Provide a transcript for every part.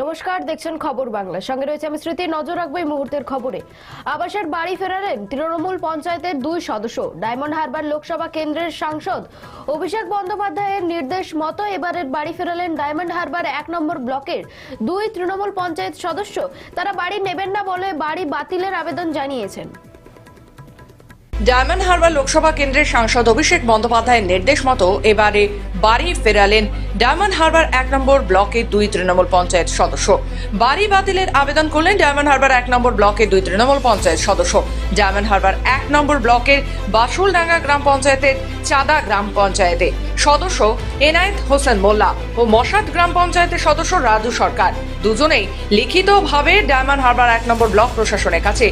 নমস্কার, দেখছেন খবর বাংলা। সঙ্গে রয়েছে আমি স্মৃতি, নজর রাখব এই মুহূর্তের খবরে। আবাসের বাড়ি ফেরালেন তৃণমূল পঞ্চায়েতের দুই সদস্য। ডায়মন্ড হারবার লোকসভা কেন্দ্রের সাংসদ অভিষেক বন্দ্যোপাধ্যায়ের নির্দেশ মতো এবারের বাড়ি ফেরালেন ডায়মন্ড হারবার এক নম্বর ব্লকের দুই তৃণমূল পঞ্চায়েত সদস্য। তারা বাড়ি নেবেন না বলে বাড়ি বাতিলের আবেদন জানিয়েছেন। ডায়মন্ড হারবার লোকসভা কেন্দ্রের সাংসদ অভিষেক বন্দ্যোপাধ্যায়ের নির্দেশ মতো এবারে বাড়ি ফেরালেন ডায়মন্ড হারবার এক নম্বর ব্লকের দুই তৃণমূল পঞ্চায়েত সদস্য। বাড়ি বাতিলের আবেদন করলেন ডায়মন্ড হারবার এক নম্বর ব্লকের দুই তৃণমূল পঞ্চায়েত সদস্য। ডায়মন্ড হারবার এক নম্বর ব্লকের বাসুলডাঙ্গা গ্রাম পঞ্চায়েতের চাঁদা গ্রাম পঞ্চায়েতে। সদস্য এনায়েত হোসেন মোল্লা ও মশাদ গ্রাম পঞ্চায়েতের সদস্য রাজু সরকার। দুজনেই লিখিতভাবে ডায়মন্ড হারবার এক নম্বর ব্লক প্রশাসনের কাছে।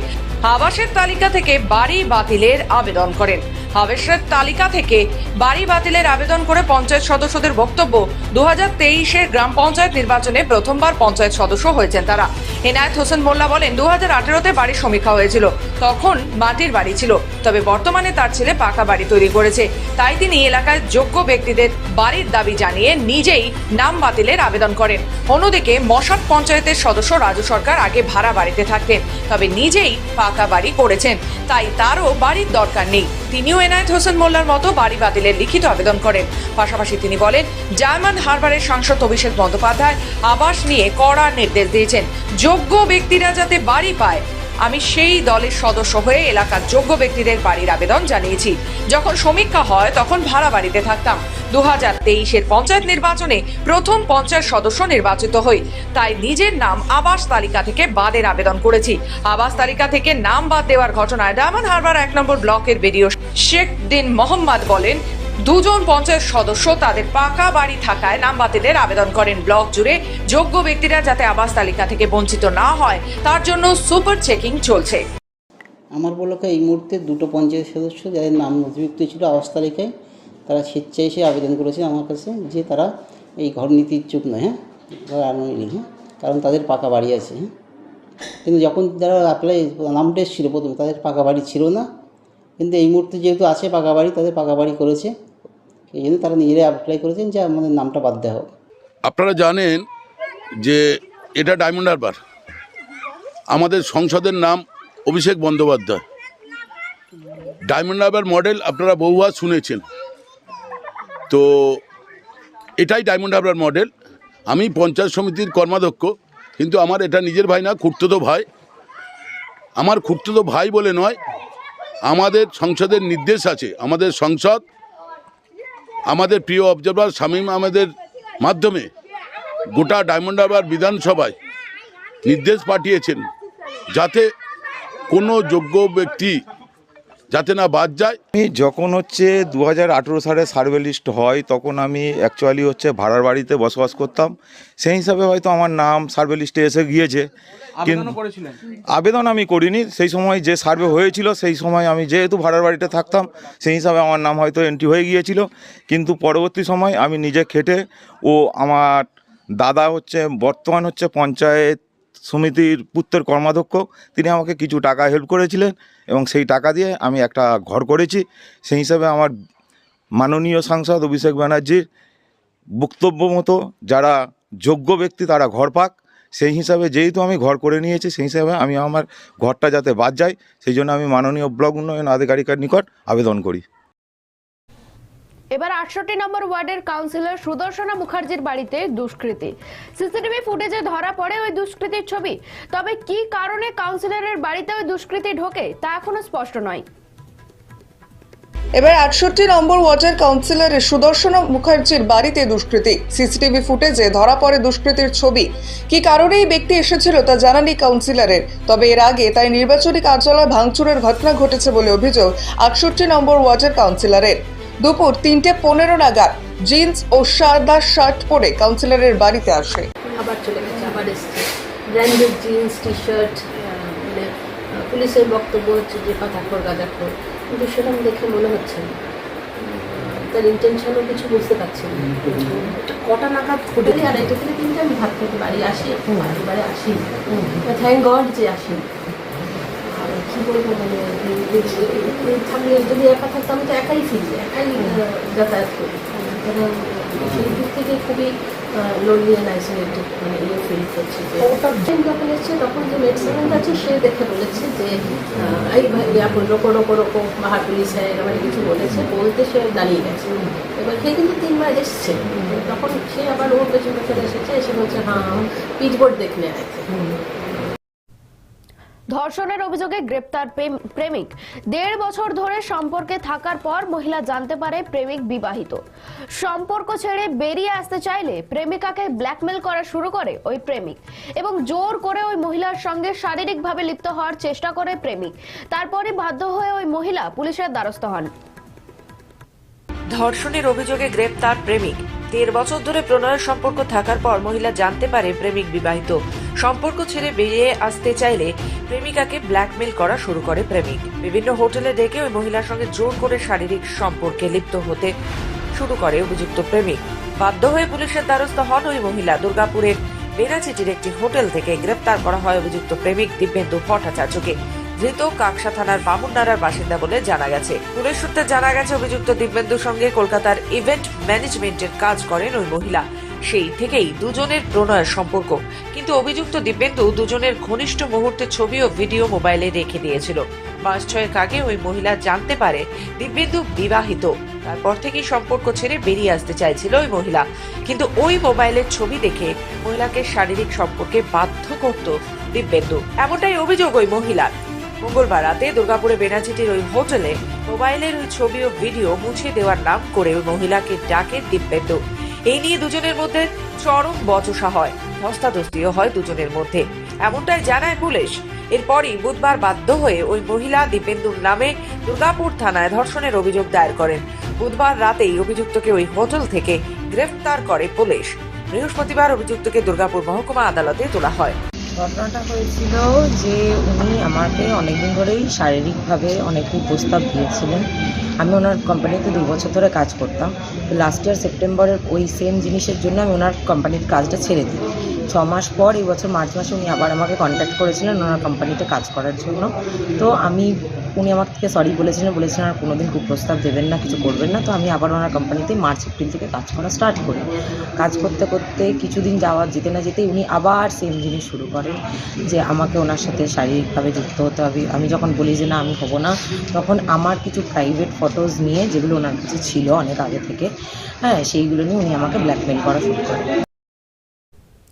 আবাসের তালিকা থেকে বাড়ি বাতিলের আবেদন করেন। আবাসের তালিকা থেকে বাড়ি বাতিলের আবেদন করে পঞ্চায়েত সদস্যদের বক্তব্য। দু হাজার তেইশের গ্রাম পঞ্চায়েত নির্বাচনে প্রথমবার পঞ্চায়েত সদস্য হয়েছেন তারা। এনায়েত হোসেন মোল্লা বলেন দু হাজার আঠেরোতে বাড়ির সমীক্ষা হয়েছিল। তখন মাটির বাড়ি ছিল, তবে বর্তমানে তার ছেলে পাকা বাড়ি তৈরি করেছে। তাই তিনি এলাকায় যোগ্য ব্যক্তিদের বাড়ির দাবি জানিয়ে নিজেই নাম বাতিলের আবেদন করেন। অন্যদিকে মশাট পঞ্চায়েতের সদস্য রাজু সরকার আগে ভাড়া বাড়িতে থাকতেন, তবে নিজেই পাকা বাড়ি করেছেন। তাই তারও বাড়ির দরকার নেই। তিনিও এনায়েত হোসেন মোল্লার মতো বাড়ি বাতিলের লিখিত আবেদন করেন। পাশাপাশি তিনি বলেন, জার্মান হারবারের সাংসদ অভিষেক বন্দ্যোপাধ্যায় আবাস নিয়ে কড়া নির্দেশ দিয়েছেন। যোগ্য ব্যক্তিরা যাতে বাড়ি পায় আমি সেই দলের সদস্য হয়ে এলাকার যোগ্য ব্যক্তিদের বাড়ির আবেদন জানিয়েছি। যখন সমীক্ষা হয়, তখন ভাড়া বাড়িতে থাকতাম। দু হাজার তেইশের পঞ্চায়েত নির্বাচনে প্রথম পঞ্চায়েত সদস্য নির্বাচিত হই। তাই নিজের নাম আবাস তালিকা থেকে বাদের আবেদন করেছি। আবাস তালিকা থেকে নাম বাদ দেওয়ার ঘটনায় ডায়মন্ড হারবার এক নম্বর ব্লকের বিডিও শেখ দিন মোহাম্মদ বলেন দুজন পঞ্চায়েত সদস্য তাদের পাকা বাড়ি থাকায় নাম বাতিলের আবেদন করেন। ব্লক জুড়ে যোগ্য ব্যক্তিরা যাতে আবাস তালিকা থেকে বঞ্চিত না হয়, তার জন্য সুপার চেকিং চলছে। আমার ব্লকে এই মুহূর্তে দুটো পঞ্চায়েত সদস্য যাদের নাম নথিভুক্ত ছিল আবাস তালিকায়, তারা স্বেচ্ছায় এসে আবেদন করেছে আমার কাছে যে তারা এই ঘর নীতি ইচ্ছুক নয় হ্যাঁ? হ্যাঁ? কারণ তাদের পাকা বাড়ি আছে হ্যাঁ? কিন্তু যখন তারা অ্যাপ্লাই নামটা এসেছিল প্রথম, তাদের পাকা বাড়ি ছিল না। কিন্তু এই মুহূর্তে যেহেতু আছে পাকা বাড়ি তাদের পাকা বাড়ি করেছে। এই জন্য তারা নিজেরাই অ্যাপ্লাই করেছেন যে আমাদের নামটা বাদ দেওয়া হোক। আপনারা জানেন যে এটা ডায়মন্ড হারবার। আমাদের সংসদের নাম অভিষেক বন্দ্যোপাধ্যায়। ডায়মন্ড হারবার মডেল আপনারা বহুবার শুনেছেন। তো এটাই ডায়মন্ড হারবার মডেল। আমি পঞ্চায়েত সমিতির কর্মাধ্যক্ষ, কিন্তু আমার এটা নিজের ভাই না খুঁড়তুতো ভাই। আমার খুঁড়তুতো ভাই বলে নয় আমাদের সংসদের নির্দেশ আছে, আমাদের সংসদ, আমাদের প্রিয় অবজারভার শামীম আমাদের মাধ্যমে গোটা ডায়মন্ড হারবার বিধানসভায় নির্দেশ পাঠিয়েছেন যাতে কোনো যোগ্য ব্যক্তি যাতে না বাদ যায়। আমি যখন হচ্ছে দু হাজার আঠেরো সালে সার্ভে লিস্ট হয় তখন আমি অ্যাকচুয়ালি হচ্ছে ভাড়ার বাড়িতে বসবাস করতাম। সেই হিসাবে হয়তো আমার নাম সার্ভে লিস্টে এসে গিয়েছে। কিন্তু আবেদন আমি করিনি। সেই সময় যে সার্ভে হয়েছিল সেই সময় আমি যেহেতু ভাড়ার বাড়িতে থাকতাম সেই হিসাবে আমার নাম হয়তো এন্ট্রি হয়ে গিয়েছিল। কিন্তু পরবর্তী সময় আমি নিজে খেটে ও আমার দাদা হচ্ছে বর্তমান হচ্ছে পঞ্চায়েত সমিতির পুত্রের কর্মাধ্যক্ষ, তিনি আমাকে কিছু টাকা হেল্প করেছিলেন এবং সেই টাকা দিয়ে আমি একটা ঘর করেছি। সেই হিসাবে আমার মাননীয় সাংসদ অভিষেক ব্যানার্জির বক্তব্য মতো যারা যোগ্য ব্যক্তি তারা ঘর পাক। সেই হিসাবে যেহেতু আমি ঘর করে নিয়েছি, সেই হিসাবে আমি আমার ঘরটা যাতে বাদ যায়, সেই জন্য আমি মাননীয় ব্লক উন্নয়ন আধিকারিকের নিকট আবেদন করি। এবার আটষট্টি নম্বর ওয়ার্ডের কাউন্সিলর সুদর্শনা মুখার্জির বাড়িতে দুষ্কৃতী। সিসিটিভি ফুটেজে ধরা পড়ে ওই দুষ্কৃতির ছবি। তবে কি কারণে কাউন্সিলরের বাড়িতে ওই দুষ্কৃতী ঢোকে, তা এখনও স্পষ্ট নয়। এবার আটষট্টি নম্বর ওয়ার্ডের কাউন্সিলরের সুদর্শন মুখার্জির বাড়িতে দুষ্কৃতী। সিসিটিভি ফুটেজে ধরা পড়ে দুষ্কৃতীর ছবি। কি কারণে এই ব্যক্তি এসেছিল তা জানানি কাউন্সিলরের। তবে এর আগে তাই নির্বাচনী কার্যালয় ভাঙচুরের ঘটনা ঘটেছে বলে অভিযোগ আটষট্টি নম্বর ওয়ার্ডের কাউন্সিলরের। দুপুর তিনটে পনেরো নাগাদ জিন্স ও সাদা শার্ট পরে কাউন্সিলরের বাড়িতে আসে। আবার চলে গেছে আবার এসছে। ব্র্যান্ডেড জিন্স টি শার্ট মানে পুলিশের বক্তব্য হচ্ছে যে পাথাখর গাঁজাখর কিন্তু সেরকম দেখে মনে হচ্ছে না। তার ইন্টেনশনও কিছু বুঝতে পারছি না। কটা নাগাদ ঘটে আড়াইটে থেকে কিন্তু আমি ভাত খেতে বাড়ি আসি বাড়ি বাড়ি আসি। থ্যাংক গড যে আসি। আর কি বলব মানে থাকলে যদি একা থাকতাম তো একাই ফিরি একাই যাতায়াত করি সেই দিক থেকে খুবই লোনলি অ্যান্ড আইসোলেটেড মানে ইয়ে ফিল করছে যে যখন এসছে তখন যে মেডিসিন আছে সে দেখে বলেছে যে এই ভাই আপন রোকো রোকো রোকো বাহার পুলিশ একটা কিছু বলেছে বলতে সে দাঁড়িয়ে গেছে এবার সে কিন্তু তিনবার এসছে। তখন সে আবার ওর পেছন পেছনে এসেছে, এসে বলছে হ্যাঁ পিচবোর্ড দেখলে আছে ধর্ষণের অভিযোগে গ্রেপ্তার প্রেমিক। দেড় বছর ধরে সম্পর্কে থাকার পর মহিলা জানতে পারে প্রেমিক বিবাহিত। সম্পর্ক ছেড়ে বেরিয়ে আসতে চাইলে প্রেমিকাকে ব্ল্যাকমেল করা শুরু করে ওই প্রেমিক এবং জোর করে ওই মহিলার সঙ্গে শারীরিকভাবে লিপ্ত হওয়ার চেষ্টা করে প্রেমিক। তারপরে বাধ্য হয়ে ওই মহিলা পুলিশের দ্বারস্থ হন। ধর্ষণের অভিযোগে গ্রেপ্তার প্রেমিক। দেড় বছর ধরে প্রণয়ের সম্পর্ক থাকার পর মহিলা জানতে পারে প্রেমিক বিবাহিত। সম্পর্ক ছেড়ে বেরিয়ে আসতে চাইলে প্রেমিকাকে ব্ল্যাকমেল করা শুরু করে প্রেমিক। বিভিন্ন হোটেলে ডেকে ওই মহিলার সঙ্গে জোর করে শারীরিক সম্পর্কে লিপ্ত হতে শুরু করে অভিযুক্ত প্রেমিক। বাধ্য হয়ে পুলিশের দ্বারস্থ হন ওই মহিলা। দুর্গাপুরের বেনাচিটির একটি হোটেল থেকে গ্রেপ্তার করা হয় অভিযুক্ত প্রেমিক দিব্যেন্দু ভট্টাচার্যকে। ধৃত কাকসা থানার বামুননাড়ার বাসিন্দা বলে জানা গেছে। পুলিশ সূত্রে জানা গেছে, অভিযুক্ত দিব্যেন্দুর সঙ্গে কলকাতার ইভেন্ট ম্যানেজমেন্টের কাজ করেন ওই মহিলা। সেই থেকেই দুজনের প্রণয়ের সম্পর্ক। কিন্তু অভিযুক্ত দিব্যেন্দু দুজনের ঘনিষ্ঠ মুহূর্তে ছবি ও ভিডিও মোবাইলে রেখে দিয়েছিল। মাস ছয়েক আগে ওই মহিলা জানতে পারে দিব্যেন্দু বিবাহিত। তারপর থেকেই সম্পর্ক ছেড়ে বেরিয়ে আসতে চাইছিল ওই মহিলা। কিন্তু ওই মোবাইলের ছবি দেখে মহিলাকে শারীরিক সম্পর্কে বাধ্য করত দিব্যেন্দু এমনটাই অভিযোগ ওই মহিলার। মঙ্গলবার রাতে দুর্গাপুরে বেনাচিটির ওই হোটেলে মোবাইলের ওই ছবি ও ভিডিও মুছে দেওয়ার নাম করে ওই মহিলাকে ডাকে দিব্যেন্দু এই নিয়ে দুজনের মধ্যে চরম বচসা হয়। ধস্তাধস্তিও হয় দুজনের মধ্যে। এমনটাই জানায় পুলিশ। এরপরই বুধবার বাধ্য হয়ে ওই মহিলা দিব্যেন্দুর নামে দুর্গাপুর থানায় ধর্ষণের অভিযোগ দায়ের করেন। বুধবার রাতেই অভিযুক্তকে ওই হোটেল থেকে গ্রেফতার করে পুলিশ। বৃহস্পতিবার অভিযুক্তকে দুর্গাপুর মহকুমা আদালতে তোলা হয়। ঘটনাটা হয়েছিল যে উনি আমাকে অনেকদিন ধরেই শারীরিকভাবে অনেকই প্রস্তাব দিয়েছিলেন। আমি ওনার কোম্পানিতে দু বছর ধরে কাজ করতাম। তো লাস্ট ইয়ার সেপ্টেম্বরের ওই সেম জিনিসের জন্য আমি ওনার কোম্পানির কাজটা ছেড়ে দিই। ছ মাস পর এই বছর মার্চ মাসে উনি আবার আমাকে কন্ট্যাক্ট করেছিলেন ওনার কোম্পানিতে কাজ করার জন্য। তো আমি উনি আমার থেকে সরি বলেছিলেন বলেছিলেন আর কোনোদিন কুপ্রস্তাব দেবেন না, কিছু করবেন না। তো আমি আবার ওনার কোম্পানিতে মার্চ এপ্রিল থেকে কাজ করা স্টার্ট করি। কাজ করতে করতে কিছুদিন যাওয়ার, যেতে না যেতেই উনি আবার সেম জিনিস শুরু করেন, যে আমাকে ওনার সাথে শারীরিকভাবে যুক্ত হতে হবে। আমি যখন বলি যে না, আমি হব না, তখন আমার কিছু প্রাইভেট ফটোজ নিয়ে যেগুলো ওনার কাছে ছিল অনেক আগে থেকে হ্যাঁ সেইগুলো নিয়ে উনি আমাকে ব্ল্যাকমেল করা শুরু করেন।